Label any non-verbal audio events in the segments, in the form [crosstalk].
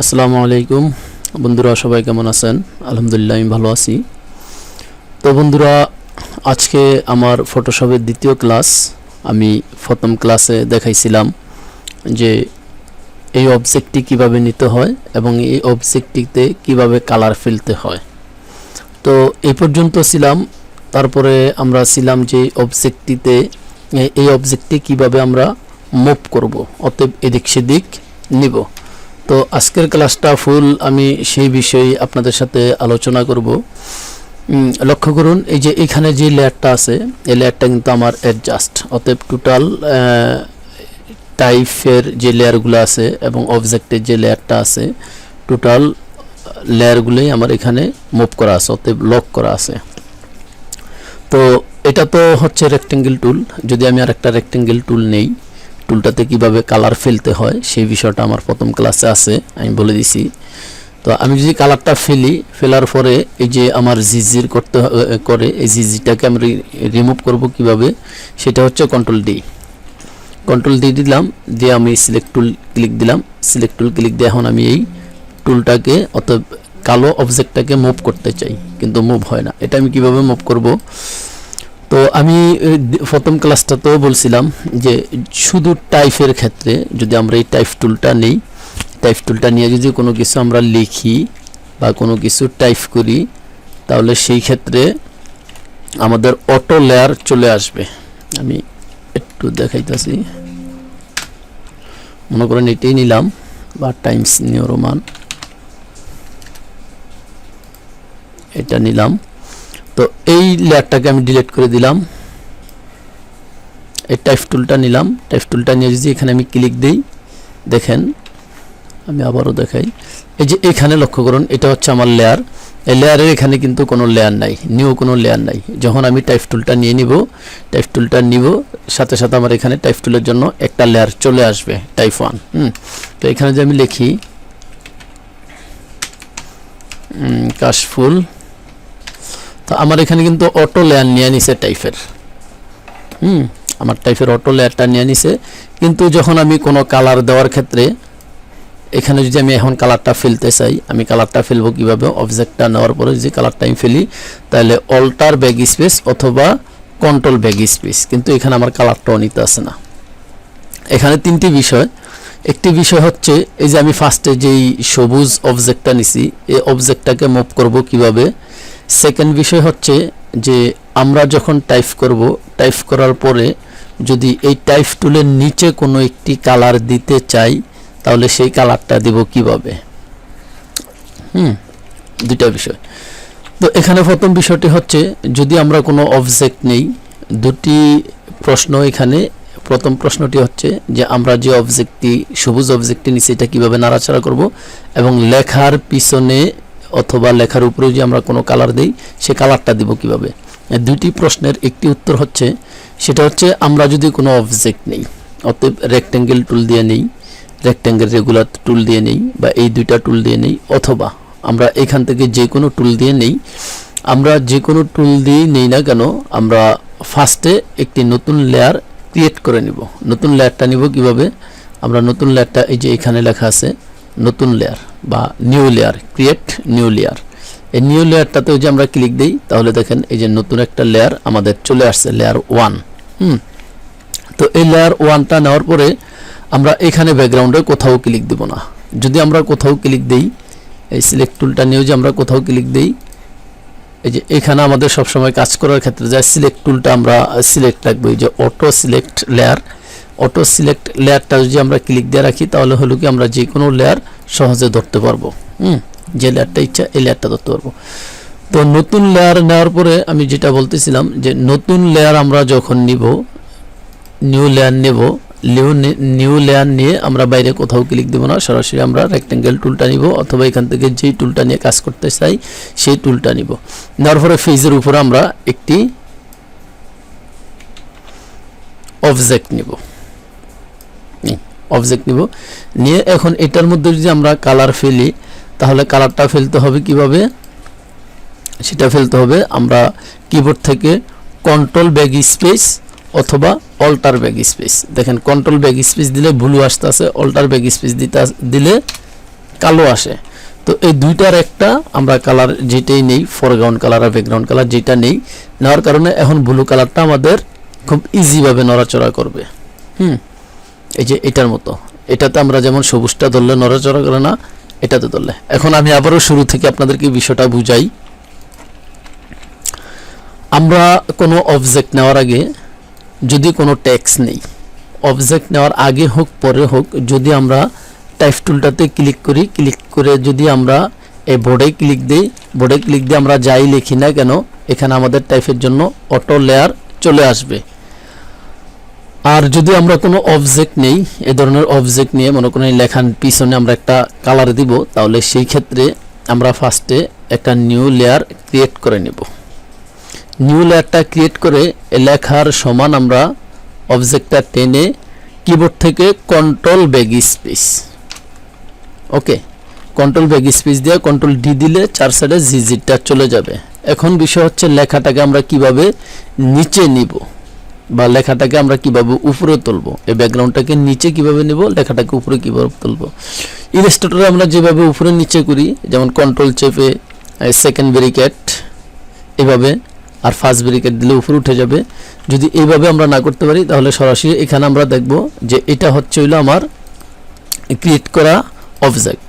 আসসালামু আলাইকুম। বন্ধুরা, সবাই কেমন আছেন? আলহামদুলিল্লাহ, আমি ভালো আছি। তো বন্ধুরা, আজকে আমার ফটোশপের দ্বিতীয় ক্লাস আমি প্রথম ক্লাসে দেখাইছিলাম যে এই অবজেক্টটি কীভাবে নিতে হয় এবং এই অবজেক্টটিতে কীভাবে কালার ফেলতে হয়। তো এই পর্যন্ত ছিলাম। তারপরে আমরা ছিলাম যে অবজেক্টটিতে এই অবজেক্টটি কীভাবে আমরা মুভ করব। অতএব এদিক সেদিক নিব। তো আজকের ক্লাসটা ফুল আমি সেই বিষয়ে আপনাদের সাথে আলোচনা করব। লক্ষ্য করুন, এই যে এখানে যে লেয়ারটা আছে, এই লেয়ারটা কিন্তু আমার অ্যাডজাস্ট অতএব টোটাল টাইপের যে লেয়ারগুলো আছে এবং অবজেক্টের যে লেয়ারটা আছে টোটাল লেয়ারগুলোই আমার এখানে মুভ করা আছে, অতএব লক করা আছে। তো এটা তো হচ্ছে রেক্টেঙ্গেল টুল যদি আমি আর একটা রেক্টেঙ্গেল টুল নেই টুলটাতে কীভাবে কালার ফেলতে হয়, সেই বিষয়টা আমার প্রথম ক্লাসে আছে, আমি বলে দিছি। তো আমি যদি কালারটা ফেলি, ফেলার পরে এই যে আমার জিজির করতে করে, এই জিজিটাকে আমি রিমুভ করব কীভাবে, সেটা হচ্ছে কন্ট্রোল ডি কন্ট্রোল ডি দিলাম, দিয়ে আমি সিলেক্ট টুল ক্লিক দিলাম। সিলেক্ট টুল ক্লিক দিয়ে এখন আমি এই টুলটাকে অতএব কালো অবজেক্টটাকে মুভ করতে চাই, কিন্তু মুভ হয় না। এটা আমি কীভাবে মুভ করব? তো আমি প্রথম ক্লাসটাতেও বলছিলাম যে শুধু টাইপের ক্ষেত্রে যদি আমরা এই টাইপ টুলটা নেই টাইপ টুলটা নিয়ে যদি কোনো কিছু আমরা লিখি বা কোনো কিছু টাইপ করি, তাহলে সেই ক্ষেত্রে আমাদের অটো লেয়ার চলে আসবে। আমি একটু দেখাইতেছি। মনে করেন এটাই নিলাম, বা টাইমস নিউ রোমান এটা নিলাম। তো এই লেয়ারটাকে আমি ডিলিট করে দিলাম। এই টাইপ টুলটা নিলাম। টাইপ টুলটা নিয়ে যদি এখানে আমি ক্লিক দিই, দেখেন, আমি আবারও দেখাই। এই যে এখানে লক্ষ্য করুন, এটা হচ্ছে আমার লেয়ার এই লেয়ারের এখানে কিন্তু কোনো লেয়ার নাই নিউ কোনো লেয়ার নাই। যখন আমি টাইপ টুলটা নিয়ে নিব টাইপ টুলটা নিব, সাথে সাথে আমার এখানে টাইপ টুলের জন্য একটা লেয়ার চলে আসবে টাইপ ওয়ান হুম। তো এখানে যে আমি লিখি কাশফুল তো আমার এখানে কিন্তু অটো লেয়ার নিয়ে নিছে টাইপের হুম, আমার টাইপের অটো লেয়ারটা নিয়ে নিছে। কিন্তু যখন আমি কোনো কালার দেওয়ার ক্ষেত্রে, এখানে যদি আমি এখন কালারটা ফেলতে চাই, আমি কালারটা ফেলব কীভাবে? অবজেক্টটা নেওয়ার পরে যদি কালারটা আমি ফেলি, তাহলে অল্টার ব্যাগ স্পেস অথবা কন্ট্রোল ব্যাগ স্পেস কিন্তু এখানে আমার কালারটাও নিতে আসে না। এখানে তিনটি বিষয়। একটি বিষয় হচ্ছে, এই যে আমি ফার্স্টে যেই সবুজ অবজেক্টটা নিছি, এই অবজেক্টটাকে মুভ করব কীভাবে? সেকেন্ড বিষয় হচ্ছে যে আমরা যখন টাইপ করব টাইপ করার পরে যদি এই টাইপ টুলের নিচে কোনো একটি কালার দিতে চাই, তাহলে সেই কালারটা দেব কীভাবে? হুম দুটা বিষয়। তো এখানে প্রথম বিষয়টি হচ্ছে, যদি আমরা কোনো অবজেক্ট নেই, দুটি প্রশ্ন এখানে। প্রথম প্রশ্নটি হচ্ছে যে আমরা যে অবজেক্টটি সবুজ অবজেক্টটি নিচে এটা কীভাবে নাড়াচাড়া করব এবং লেখার পিছনে অথবা লেখার উপরে যদি আমরা কোনো কালার দেই, সে কালারটা দিব কীভাবে? দুইটি প্রশ্নের একটি উত্তর হচ্ছে, সেটা হচ্ছে আমরা যদি কোনো অবজেক্ট নেই, অতএব রেক্টেঙ্গেল টুল দিয়ে নেই রেক্টেঙ্গেল রেগুলার টুল দিয়ে নেই বা এই দুইটা টুল দিয়ে নেই, অথবা আমরা এখান থেকে যে কোনো টুল দিয়ে নেই, আমরা যে কোনো টুল দিয়েই নেই না কেন, আমরা ফার্স্টে একটি নতুন লেয়ার ক্রিয়েট করে নিব। নতুন লেয়ারটা নিব কীভাবে? আমরা নতুন লেয়ারটা এই যে এখানে লেখা আছে, নতুন লেয়ার বা new layer create new layer এই নিউ লেয়ারটাতেও যে আমরা ক্লিক দিই, তাহলে দেখেন এই যে নতুন একটা লেয়ার আমাদের চলে আসছে লেয়ার ওয়ান হুম? তো এই লেয়ার ওয়ানটা নেওয়ার পরে আমরা এখানে ব্যাকগ্রাউন্ডে কোথাও ক্লিক দেব না। যদি আমরা কোথাও ক্লিক দেই, এই সিলেক্ট টুলটা নিয়েও যে আমরা কোথাও ক্লিক দেই, এই যে এখানে আমাদের সবসময় কাজ করার ক্ষেত্রে যা সিলেক্ট টুলটা আমরা সিলেক্ট রাখব, এই যে auto select layer auto select লেয়ারটা যদি আমরা ক্লিক দিয়ে রাখি, তাহলে হলো কি আমরা যে কোনো লেয়ার সহজে ধরতে পারব। হুম? যে লেয়ারটা ইচ্ছা, এই লেয়ারটা ধরতে পারব। তো নতুন লেয়ার নেওয়ার পরে আমি যেটা বলতেছিলাম যে নতুন লেয়ার আমরা যখন নিব নিউ লেয়ার নেব নিউ নিউ লেয়ার নিয়ে আমরা বাইরে কোথাও ক্লিক দেবো না, সরাসরি আমরা রেক্টেঙ্গেল টুলটা নিব, অথবা এখান থেকে যেই টুলটা নিয়ে কাজ করতে চাই, সেই টুলটা নিব। নেওয়ার পরে ফেজের উপরে আমরা একটি অবজেক্ট নিব। অবজেক্ট নিব। নিয়ে এখন এটার মধ্যে যদি আমরা কালার ফেলি, তাহলে কালারটা ফেলতে হবে কীভাবে? সেটা ফেলতে হবে আমরা কিবোর্ড থেকে কন্ট্রোল ব্যাগ স্পেস অথবা অল্টার ব্যাগ স্পেস দেখেন কন্ট্রোল ব্যাগ স্পেস দিলে ভুলু আসতে আছে অল্টার ব্যাগ স্পেস দিতে দিলে কালো আসে। তো এই দুইটার একটা আমরা কালার যেটাই নেই ফরগ্রাউন্ড কালার আর ব্যাকগ্রাউন্ড কালার যেটা নেই, নেওয়ার কারণে এখন ব্লু কালারটা আমাদের খুব ইজিভাবে নড়াচড়া করবে। হুম? এই যে এটার মতো। এটাতে আমরা যেমন সবুজটা ধরলে নড়াচড়া করে না, এটাতে ধরলে। এখন আমি আবারও শুরু থেকে আপনাদেরকে বিষয়টা বুঝাই। আমরা কোনো অবজেক্ট নেওয়ার আগে যদি কোনো ট্যাক্স নেই অবজেক্ট নেওয়ার আগে হোক, পরে হোক, যদি আমরা টাইপ টুলটাতে ক্লিক করি ক্লিক করে যদি আমরা এই বোর্ডে ক্লিক দিই বোর্ডে ক্লিক দিয়ে আমরা যাই লিখি না কেন, এখানে আমাদের টাইপের জন্য অটো লেয়ার চলে আসবে। আর যদি আমরা কোনো অবজেক্ট নেই, এ ধরনের অবজেক্ট নিয়ে মনে করেন লেখার পিছনে আমরা একটা কালার দিব, তাহলে সেই ক্ষেত্রে আমরা ফার্স্টে একটা নিউ লেয়ার ক্রিয়েট করে নেব। নিউ লেয়ারটা ক্রিয়েট করে লেখার সমান আমরা অবজেক্টটা টেনে কিবোর্ড থেকে control backspace okay control backspace দিয়ে কন্ট্রোল ডি দিলে চার সাইডে জিজিটা চলে যাবে। এখন বিষয় হচ্ছে লেখাটাকে আমরা কীভাবে নিচে নিব? বা লেখাটাকে আমরা কীভাবে উপরে তুলব? এই ব্যাকগ্রাউন্ডটাকে নিচে কীভাবে নিব? লেখাটাকে উপরে কীভাবে তুলব? ইলাস্ট্রেটরে আমরা যেভাবে উপরে নিচে করি, যেমন কন্ট্রোল চেপে সেকেন্ড ব্যারিকেড এভাবে, আর ফার্স্ট ব্যারিকেড দিলে উপরে উঠে যাবে। যদি এইভাবে আমরা না করতে পারি, তাহলে সরাসরি এখানে আমরা দেখব যে এটা হচ্ছে হইল আমার ক্রিয়েট করা অবজেক্ট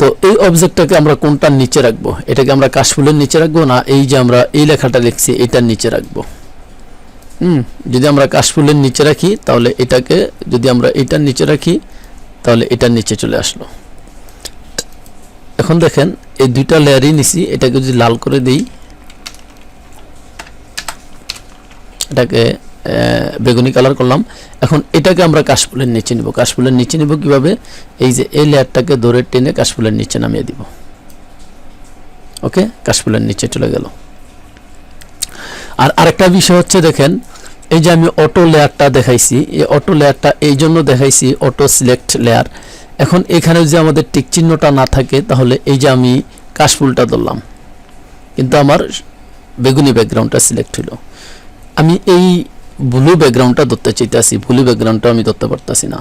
তো এই অবজেক্টটাকে আমরা কোনটার নিচে রাখব? এটাকে আমরা কাশফুলের নিচে রাখব না এই যে আমরা এই লেখাটা লিখছি, এটার নিচে রাখব? যদি আমরা কাশফুলের নিচে রাখি, তাহলে এটাকে যদি আমরা এটার নিচে রাখি, তাহলে এটার নিচে চলে আসলো। এখন দেখেন, এই দুইটা লেয়ারই নিছি, এটাকে যদি লাল করে দেই, এটাকে বেগুনি কালার করলাম। এখন এটাকে আমরা কাশফুলের নিচে নিব। কাশফুলের নিচে নিব কীভাবে? এই যে, এই লেয়ারটাকে ধরে টেনে কাশফুলের নিচে নামিয়ে দিব। ওকে? কাশফুলের নিচে চলে গেল। আর আরেকটা বিষয় হচ্ছে দেখেন, এই যে আমি অটো লেয়ারটা দেখাইছি, এই অটো লেয়ারটা এই জন্য দেখাইছি অটো সিলেক্ট লেয়ার এখন এখানে যে আমাদের টিক চিহ্নটা না থাকে, তাহলে এই যে আমি কাশফুলটা ধরলাম। কিন্তু আমার বেগুনি ব্যাকগ্রাউন্ডটা সিলেক্ট হলো আমি এই ব্লু ব্যাকগ্রাউন্ডটা ধরতে চাইতেছি ব্লু ব্যাকগ্রাউন্ডটা আমি ধরতে পারতেছি না।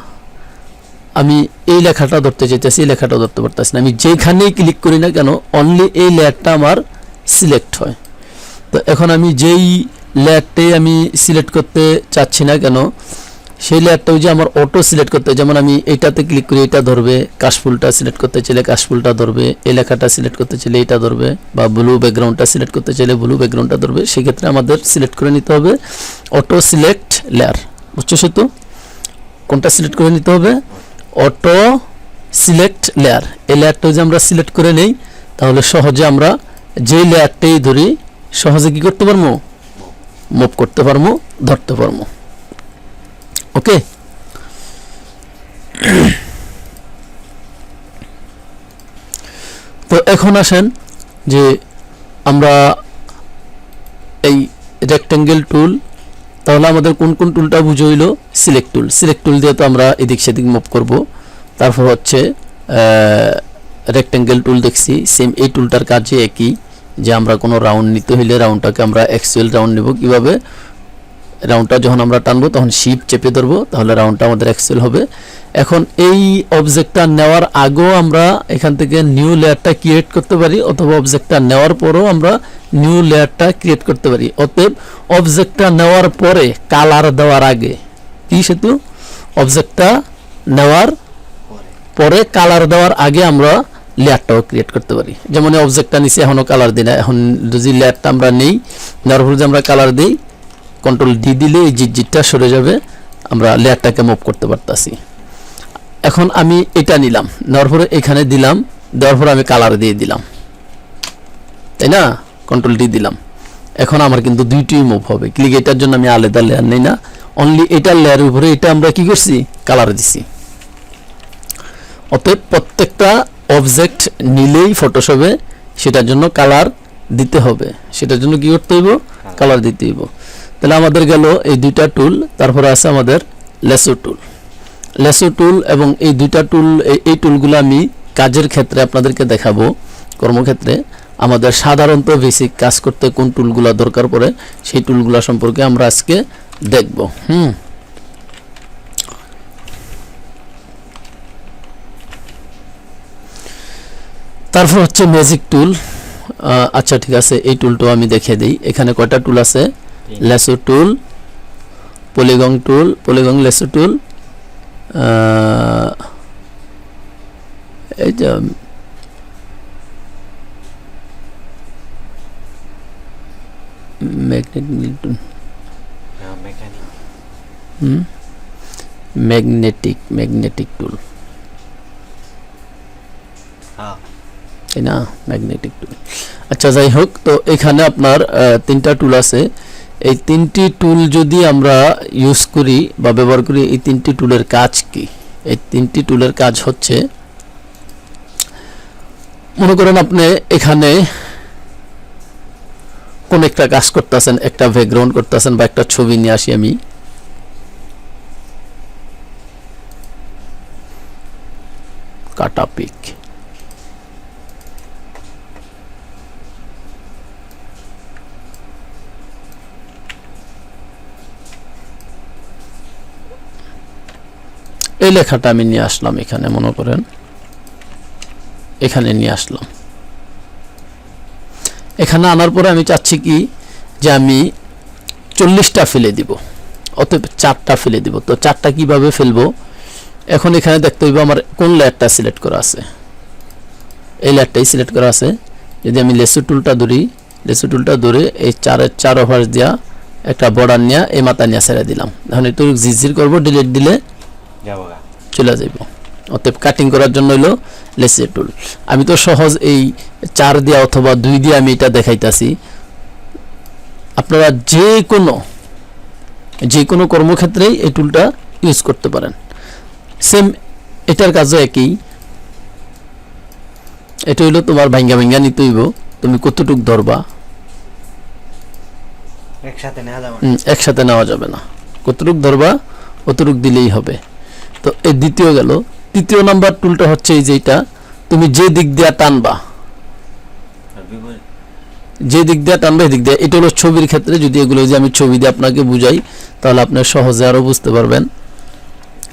আমি এই লেখাটা ধরতে চাইতেছি, এই লেখাটা ধরতে পারতেছি না। আমি যেখানেই ক্লিক করি না কেন অনলি এই লেয়ারটা আমার সিলেক্ট হয়। তো এখন আমি যেই লেয়ারটাই আমি সিলেক্ট করতে চাচ্ছি না কেন, সেই লেয়ারটা ওই যে আমার অটো সিলেক্ট করতে। যেমন আমি এইটাতে ক্লিক করি এটা ধরবে, কাশফুলটা সিলেক্ট করতে চাইলে কাশফুলটা ধরবে, এই লেখাটা সিলেক্ট করতে চাইলে এটা ধরবে, বা ব্লু ব্যাকগ্রাউন্ডটা সিলেক্ট করতে চাইলে ব্লু ব্যাকগ্রাউন্ডটা ধরবে, সেক্ষেত্রে আমাদের সিলেক্ট করে নিতে হবে অটো সিলেক্ট লেয়ার বুঝছ সেতু কোনটা সিলেক্ট করে নিতে হবে অটো সিলেক্ট লেয়ার এই লেয়ারটা যদি আমরা সিলেক্ট করে নেই, তাহলে সহজে আমরা যেই লেয়ারটাই ধরি সহজে কি করতে পারব? মুভ করতে পারব, ধরতে পারব। ওকে? [clears throat] তো এখন আসেন যে আমরা এই রেক্টেঙ্গেল টুল তাহলে আমাদের কোন কোন টুলটা বুঝে হইল? সিলেক্ট টুল সিলেক্ট টুল দিয়ে তো আমরা এদিক সেদিক মুভ করব। তারপর হচ্ছে রেক্টেঙ্গেল টুল দেখছি। সেম এই টুলটার কাজে একই। যে আমরা কোনো রাউন্ড নিতে হইলে রাউন্ডটাকে আমরা অ্যাকচুয়াল রাউন্ড নেব। কীভাবে? রাউন্ডটা যখন আমরা টানবো, তখন শিপ চেপে ধরবো, তাহলে রাউন্ডটা আমাদের অ্যাক্সেল হবে। এখন এই অবজেক্টটা নেওয়ার আগেও আমরা এখান থেকে নিউ লেয়ারটা ক্রিয়েট করতে পারি, অথবা অবজেক্টটা নেওয়ার পরেও আমরা নিউ লেয়ারটা ক্রিয়েট করতে পারি। অতএব অবজেক্টটা নেওয়ার পরে কালার দেওয়ার আগে কি সেতু? অবজেক্টটা নেওয়ার পরে কালার দেওয়ার আগে আমরা লেয়ারটাও ক্রিয়েট করতে পারি। যেমন অবজেক্টটা নিচে এখনও কালার দিই না। এখন যদি লেয়ারটা আমরা নেই নেওয়ার আমরা কালার দিই কন্ট্রোল ডি দিলে এই জিটটা সরে যাবে, আমরা লেয়ারটাকে মুভ করতে পারতাছি। এখন আমি এটা নিলাম নেওয়ার এখানে দিলাম দেওয়ার পরে আমি কালার দিয়ে দিলাম। তাই না? কন্ট্রোল ডি দিলাম। এখন আমার কিন্তু দুইটি মুভ হবে। ক্লিক এটার জন্য আমি আলাদা লেয়ার নেই না। অনলি এটার লেয়ারের উপরে এটা আমরা কি করছি? কালার দিছি। অতএব প্রত্যেকটা অবজেক্ট নিলেই ফটোশপে সেটার জন্য কালার দিতে হবে। সেটার জন্য কি করতে হইব? কালার দিতে হইব। তাহলে আমাদের গেল এই দুইটা টুল তারপরে আছে আমাদের লেসো টুল লেসো টুল এবং এই দুইটা টুল এই টুলগুলো আমি কাজের ক্ষেত্রে আপনাদেরকে দেখাবো কর্মক্ষেত্রে। আমাদের সাধারণত বেসিক কাজ করতে কোন টুলগুলো দরকার পড়ে সেই টুলগুলো সম্পর্কে আমরা আজকে দেখব। হুম। তারপর হচ্ছে ম্যাজিক টুল আচ্ছা ঠিক আছে এই টুলটাও আমি দেখে দিই। এখানে কয়টা টুল আছে? লেসো টুল পলিগং টুল পলিগং লেসো টুল এই যে ম্যাগনেটিক টুল হুম? ম্যাগনেটিক ম্যাগনেটিক টুল হ্যাঁ। তাই না ম্যাগনেটিক টুল আচ্ছা যাই হোক তো এখানে আপনার তিনটা টুল আছে। এই তিনটি টুল যদি আমরা ইউজ করি বা ব্যবহার করি, এই তিনটি টুলের কাজ কি? এই তিনটি টুলের কাজ হচ্ছে, মনে করেন আপনি এখানে কোন একটা কাজ করতেছেন, একটা ব্যাকগ্রাউন্ড করতেছেন বা একটা ছবি নিয়ে আসি আমি। কাটা পিক। এই লেখাটা আমি নিয়ে আসলাম এখানে, মনে করেন। এখানে নিয়ে আসলাম। এখানে আনার পরে আমি চাচ্ছি কি যে আমি চল্লিশটা ফেলে দিব, অতএব চারটা ফেলে দিব। তো চারটা কীভাবে ফেলব? এখন এখানে দেখতে হইব আমার কোন লেয়ারটা সিলেক্ট করা আছে। এই লেয়ারটাই সিলেক্ট করা আছে। যদি আমি লেসু টুলটা ধরি, লেসু টুলটা ধরে এই চারের চার ওভার দিয়া একটা বর্ডার নিয়ে এই মাথা নিয়ে ছেড়ে দিলাম। এখন একটু ঝিরঝির করব, ডিলিট দিলে চলে যাইব। অতএব কাটিং করার জন্য হলো লেসের টুল আমি তো সহজ এই চার দিয়া অথবা দুই দিয়ে আমি এটা দেখাইতাছি। আপনারা যে কোনো যে কোনো কর্মক্ষেত্রেই এই টুলটা ইউজ করতে পারেন। সেম এটার কাজও একই। এটা হইল তোমার ভাঙ্গা ভাঙ্গা নিতে হইব। তুমি কতটুক ধরবা? একসাথে নেওয়া যাবে না। হুম, একসাথে নেওয়া যাবে না। কতটুক ধরবা অতটুক দিলেই হবে। তো এই দ্বিতীয় গেল। তৃতীয় নাম্বার টুলটা হচ্ছে এই যেটা তুমি যে দিক দিয়ে টানবা, যে দিক দিয়ে টানবে এদিক দিয়ে। এটা হলো ছবির ক্ষেত্রে যদি এগুলো যে আমি ছবি দিয়ে আপনাকে বুঝাই, তাহলে আপনি সহজে আরও বুঝতে পারবেন।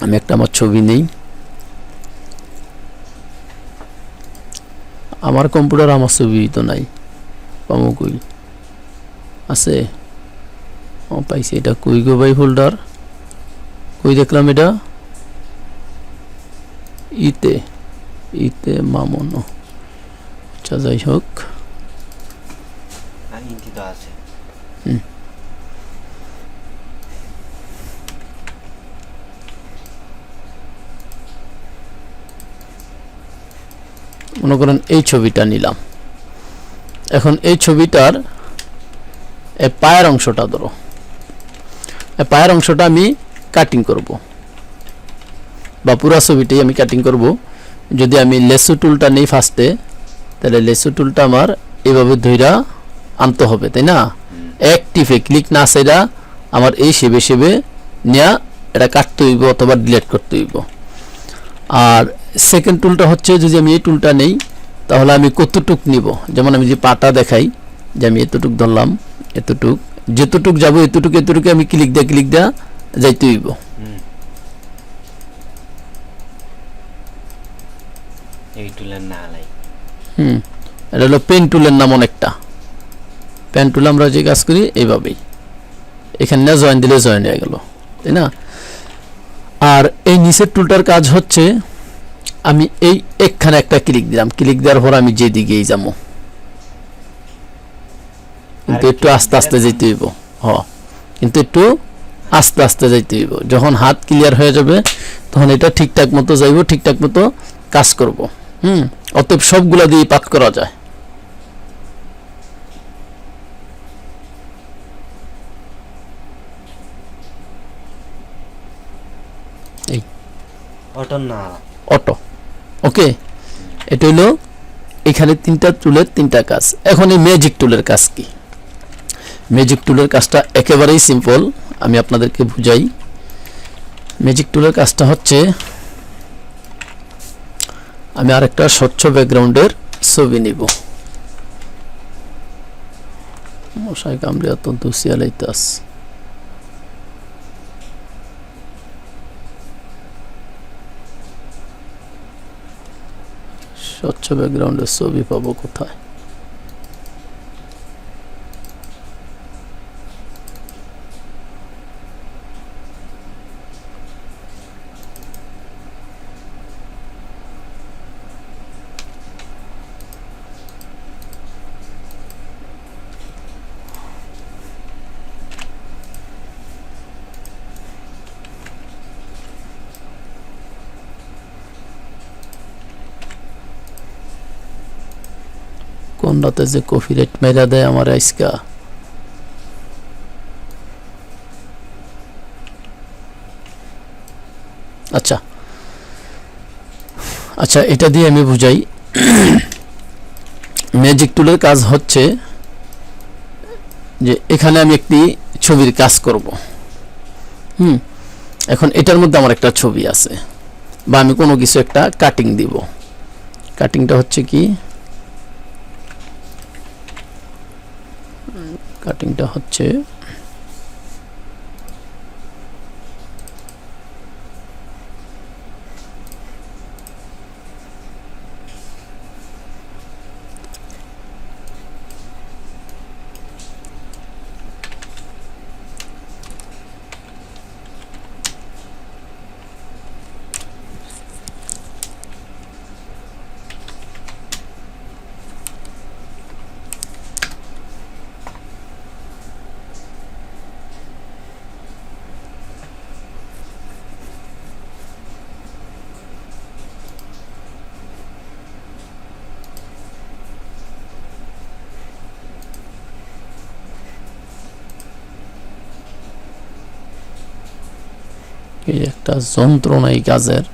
আমি একটা আমার ছবি নেই। আমার কম্পিউটার, আমার ছবি তো নাই। পামো আছে? ও, পাইছি। এটা কই গো ভাই ফোল্ডার কই দেখলাম এটা? ইতে ইতে মামনো। আচ্ছা যাই হোক। আছে। মনে করেন এই ছবিটা নিলাম। এখন এই ছবিটার পায়ের অংশটা ধরো। এই পায়ের অংশটা আমি কাটিং করব। বা পুরা ছবিটাই আমি কাটিং করব। যদি আমি লেসু টুলটা নেই ফার্স্টে তাহলে লেসু টুলটা আমার এভাবে ধইরা আনতে হবে, তাই না? টিপে ক্লিক না সেটা আমার এই সেবে সেবে নেয়া এটা কাটতে হইব অথবা ডিলেট করতে হইব। আর সেকেন্ড টুলটা হচ্ছে যদি আমি এই টুলটা নেই, তাহলে আমি কতটুক নিব? যেমন আমি যে পাটা দেখাই, যে আমি এতটুক ধরলাম, এতটুক, যেতটুক যাব এতটুক এতটুকু আমি ক্লিক দেয়া ক্লিক দেয়া যাইতে হইব। এই টুলের না লাই হুম এটা হলো পেন টুলের নাম অনেকটা। পেন টুল আমরা যে কাজ করি এইভাবেই। এখানে না জয়েন দিলে জয়েন হয়ে গেল তাই না? আর এই নিচের টুলটার কাজ হচ্ছে আমি এই একখানে একটা ক্লিক দিলাম। ক্লিক দেওয়ার পর আমি যেদিকেই যাব কিন্তু একটু আস্তে আস্তে যেতে হইব হ। কিন্তু একটু আস্তে আস্তে যাইতে হইব। যখন হাত ক্লিয়ার হয়ে যাবে তখন এটা ঠিকঠাক মতো যাইব ঠিকঠাক মতো কাজ করব। হুম অতএব সবগুলা দিয়ে পাঠ করা যায়। না। অটো। ওকে? এটা হলো এখানে তিনটা টুলের তিনটা কাজ। এখন এই ম্যাজিক টুলের কাজ কি? ম্যাজিক টুলের কাজটা একেবারেই সিম্পল আমি আপনাদেরকে বুঝাই। ম্যাজিক টুলের কাজটা হচ্ছে আমি আরেকটা স্বচ্ছ ব্যাকগ্রাউন্ডের ছবি নিব। মশাই কামড়ে অত্যন্ত সিয়ালাইতাস স্বচ্ছ ব্যাকগ্রাউন্ডের ছবি পাবো কোথায়? কোন রাতে যে কফি রেট মেরা দেয় আমার আইসকা। আচ্ছা। আচ্ছা এটা দিয়ে আমি বুঝাই। ম্যাজিক টুলের কাজ হচ্ছে যে এখানে আমি একটি ছবির কাজ করব। হুম, এখন এটার মধ্যে আমার একটা ছবি আছে। বা আমি কোনো কিছু একটা কাটিং দিব। কাটিংটা হচ্ছে কি? কাটিংটা হচ্ছে এই একটা যন্ত্রণা এই কাজের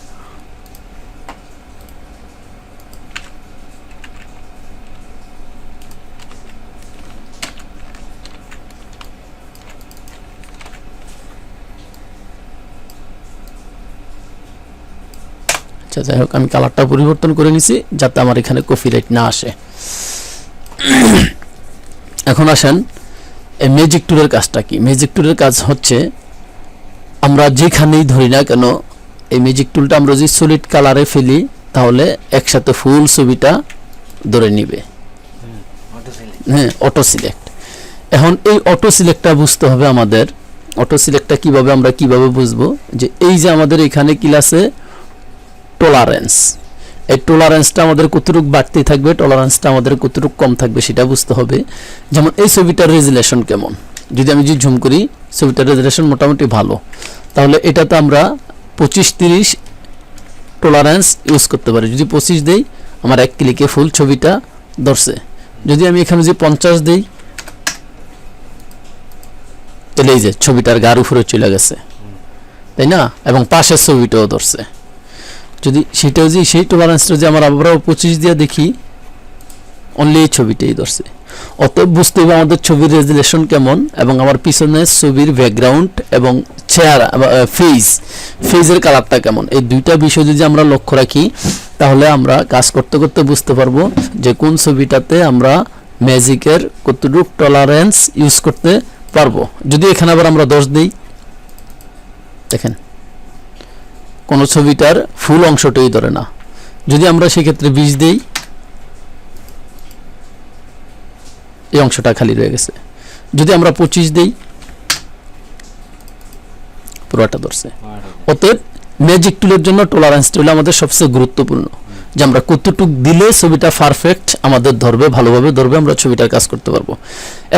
আচ্ছা যাই হোক, আমি কালারটা পরিবর্তন করে নিছি যাতে আমার এখানে কফি রেট না আসে। এখন আসেন ম্যাজিক টুরের কাজটা কি? ম্যাজিক টুরের কাজ হচ্ছে আমরা যেখানেই ধরি না কেন, এই ম্যাজিক টুলটা আমরা যদি সলিড কালারে ফেলি, তাহলে একসাথে ফুল ছবিটা ধরে নিবে। হ্যাঁ অটো সিলেক্ট এখন এই অটো সিলেক্টটা বুঝতে হবে আমাদের। অটো সিলেক্টটা কীভাবে আমরা কীভাবে বুঝব? যে এই যে আমাদের এখানে কি আছে টলারেন্স এই টলারেন্সটা আমাদের কতটুকু বাড়তি থাকবে টলারেন্সটা আমাদের কতটুকু কম থাকবে, সেটা বুঝতে হবে। যেমন এই ছবিটার রেজুলেশন কেমন? যদি আমি যদি ঝুম করি ছবিটার রেজুলেশন মোটামুটি ভালো। তাহলে এটাতে আমরা পঁচিশ তিরিশ টলারেন্স ইউজ করতে পারি। যদি পঁচিশ দেই, আমার এক ক্লিকে ফুল ছবিটা ধরছে। যদি আমি এখানে যে পঞ্চাশ দিই, তাহলে এই যে ছবিটার গার উপরে চলে গেছে। তাই না? এবং পাশের ছবিটাও ধরছে। যদি সেটাও যে সেই টলারেন্সটা যে আমার আমরাও পঁচিশ দিয়ে দেখি অনলি এই ছবিটাই ধরছে। অতএব বুঝতে হবে আমাদের ছবির রেজুলেশন কেমন এবং আমার পিছনে ছবির ব্যাকগ্রাউন্ড এবং চেহারা ফেজ ফেজের কালারটা কেমন। এই দুইটা বিষয় যদি আমরা লক্ষ্য রাখি, তাহলে আমরা কাজ করতে করতে বুঝতে পারব যে কোন ছবিটাতে আমরা ম্যাজিকের কতটুকু টলারেন্স ইউজ করতে পারব। যদি এখানে আবার আমরা দশ দিই, দেখেন, কোনো ছবিটার ফুল অংশটাই ধরে না। যদি আমরা সেক্ষেত্রে বিষ দিই এই অংশটা খালি রয়ে গেছে। যদি আমরা পঁচিশ দিই, পুরোটা ধরছে। অতএব ম্যাজিক টুলের জন্য টলারেন্সটা হলো আমাদের সবচেয়ে গুরুত্বপূর্ণ। যে আমরা কতটুক দিলে ছবিটা পারফেক্ট আমাদের ধরবে, ভালোভাবে ধরবে, আমরা ছবিটার কাজ করতে পারব।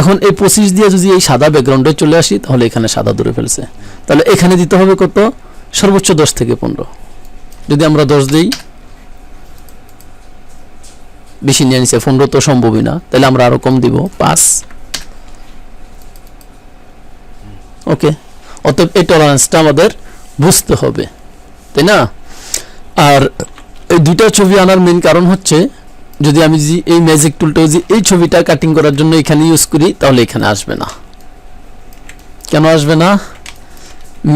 এখন এই পঁচিশ দিয়ে যদি এই সাদা ব্যাকগ্রাউন্ডে চলে আসি, তাহলে এখানে সাদা ধরে ফেলছে। তাহলে এখানে দিতে হবে কত? সর্বোচ্চ দশ থেকে পনেরো। যদি আমরা দশ দিই বেশি নিয়ে নিছে পনেরো তো সম্ভবই না। তাহলে আমরা আরও কম দিব, পাঁচ। ওকে। অতএব এই টলারেন্সটা আমাদের বুঝতে হবে, তাই না? আর এই দুইটা ছবি আনার মেন কারণ হচ্ছে, যদি আমি যদি এই ম্যাজিক টুলটা যদি এই ছবিটা কাটিং করার জন্য এখানে ইউজ করি, তাহলে এখানে আসবে না। কেন আসবে না?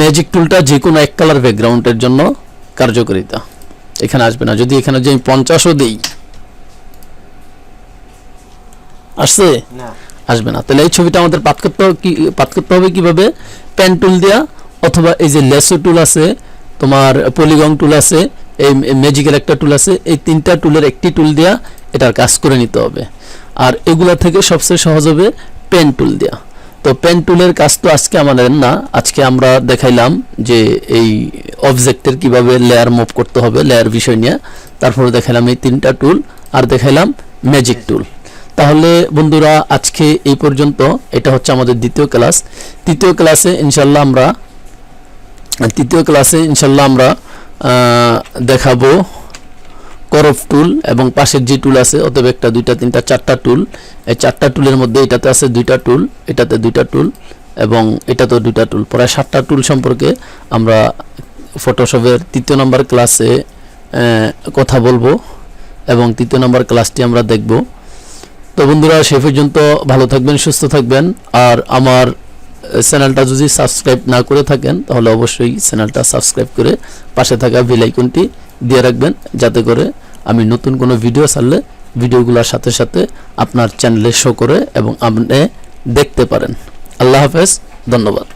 ম্যাজিক টুলটা যে কোনো এক কালার ব্যাকগ্রাউন্ডের জন্য কার্যকারিতা। এখানে আসবে না। যদি এখানে যে আমি পঞ্চাশও দিই আসছে? না। আসবে না। তাহলে এই ছবিটা আমাদের পাত করতে হবে কি পাত করতে হবে কীভাবে? পেন টুল দেয়া অথবা এই যে লেসো টুল আছে তোমার পলিগং টুল আছে এই ম্যাজিকের একটা টুল আছে এই তিনটা টুলের একটি টুল দিয়া এটার কাজ করে নিতে হবে। আর এগুলা থেকে সবচেয়ে সহজ হবে পেন টুল দেয়া। তো পেন টুলের কাজ তো আজকে আমাদের না আজকে আমরা দেখাইলাম যে এই অবজেক্টের কীভাবে লেয়ার মুভ করতে হবে লেয়ার বিষয় নিয়ে। তারপরে দেখাইলাম এই তিনটা টুল আর দেখাইলাম ম্যাজিক টুল তাহলে বন্ধুরা, আজকে এই পর্যন্ত। এটা হচ্ছে আমাদের দ্বিতীয় ক্লাস। তৃতীয় ক্লাসে ইনশাল্লাহ আমরা, তৃতীয় ক্লাসে ইনশাল্লাহ আমরা দেখাবো করফ টুল এবং পাশের যে টুল আছে অতএব একটা, দুইটা, তিনটা, চারটা টুল। এই চারটা টুলের মধ্যে এটাতে আছে দুইটা টুল, এটাতে দুইটা টুল এবং এটা তো দুইটা টুল। প্রায় সাতটা টুল সম্পর্কে আমরা ফটোশপের তৃতীয় নম্বর ক্লাসে কথা বলব এবং তৃতীয় নম্বর ক্লাসটি আমরা দেখব। তো বন্ধুরা, সে পর্যন্ত ভালো থাকবেন, সুস্থ থাকবেন। আর আমার চ্যানেলটা যদি সাবস্ক্রাইব না করে থাকেন, তাহলে অবশ্যই চ্যানেলটা সাবস্ক্রাইব করে পাশে থাকা বেল দিয়ে রাখবেন, যাতে করে আমি নতুন কোনো ভিডিও ছাড়লে ভিডিওগুলোর সাথে সাথে আপনার চ্যানেলে শো করে এবং আপনি দেখতে পারেন। আল্লাহ হাফেজ, ধন্যবাদ।